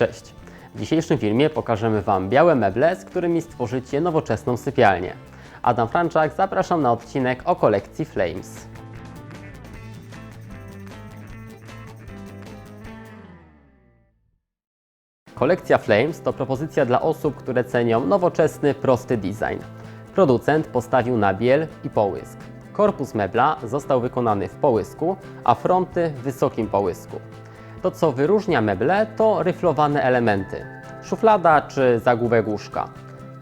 Cześć! W dzisiejszym filmie pokażemy Wam białe meble, z którymi stworzycie nowoczesną sypialnię. Adam Franczak, zapraszam na odcinek o kolekcji Flames. Kolekcja Flames to propozycja dla osób, które cenią nowoczesny, prosty design. Producent postawił na biel i połysk. Korpus mebla został wykonany w połysku, a fronty w wysokim połysku. To, co wyróżnia meble, to ryflowane elementy. Szuflada czy zagłówek łóżka.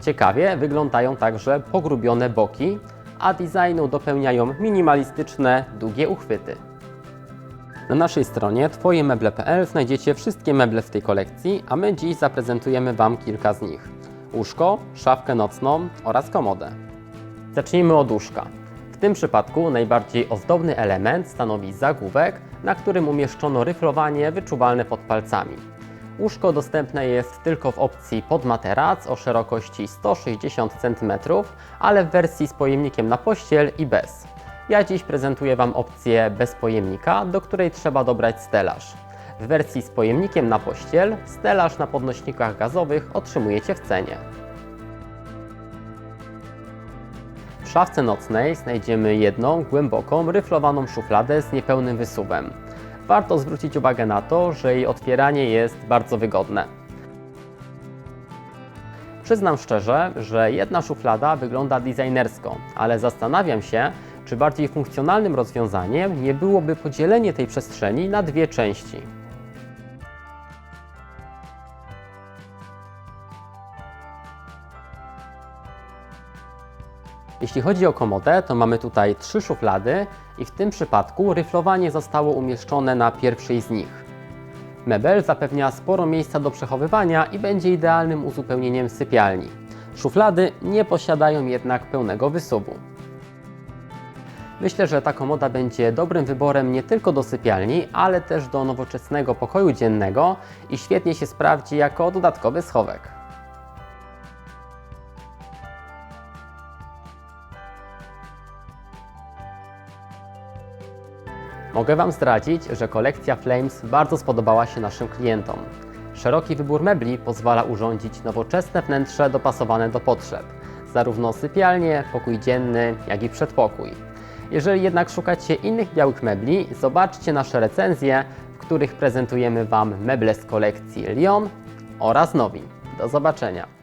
Ciekawie wyglądają także pogrubione boki, a designu dopełniają minimalistyczne, długie uchwyty. Na naszej stronie twojemeble.pl znajdziecie wszystkie meble w tej kolekcji, a my dziś zaprezentujemy Wam kilka z nich. Łóżko, szafkę nocną oraz komodę. Zacznijmy od łóżka. W tym przypadku najbardziej ozdobny element stanowi zagłówek, na którym umieszczono ryflowanie wyczuwalne pod palcami. Łóżko dostępne jest tylko w opcji pod materac o szerokości 160 cm, ale w wersji z pojemnikiem na pościel i bez. Ja dziś prezentuję Wam opcję bez pojemnika, do której trzeba dobrać stelaż. W wersji z pojemnikiem na pościel stelaż na podnośnikach gazowych otrzymujecie w cenie. W szafce nocnej znajdziemy jedną głęboką, ryflowaną szufladę z niepełnym wysuwem. Warto zwrócić uwagę na to, że jej otwieranie jest bardzo wygodne. Przyznam szczerze, że jedna szuflada wygląda designersko, ale zastanawiam się, czy bardziej funkcjonalnym rozwiązaniem nie byłoby podzielenie tej przestrzeni na dwie części. Jeśli chodzi o komodę, to mamy tutaj trzy szuflady i w tym przypadku ryflowanie zostało umieszczone na pierwszej z nich. Mebel zapewnia sporo miejsca do przechowywania i będzie idealnym uzupełnieniem sypialni. Szuflady nie posiadają jednak pełnego wysuwu. Myślę, że ta komoda będzie dobrym wyborem nie tylko do sypialni, ale też do nowoczesnego pokoju dziennego i świetnie się sprawdzi jako dodatkowy schowek. Mogę Wam zdradzić, że kolekcja Flames bardzo spodobała się naszym klientom. Szeroki wybór mebli pozwala urządzić nowoczesne wnętrze dopasowane do potrzeb, zarówno sypialnie, pokój dzienny, jak i przedpokój. Jeżeli jednak szukacie innych białych mebli, zobaczcie nasze recenzje, w których prezentujemy Wam meble z kolekcji Lyon oraz Nowi. Do zobaczenia!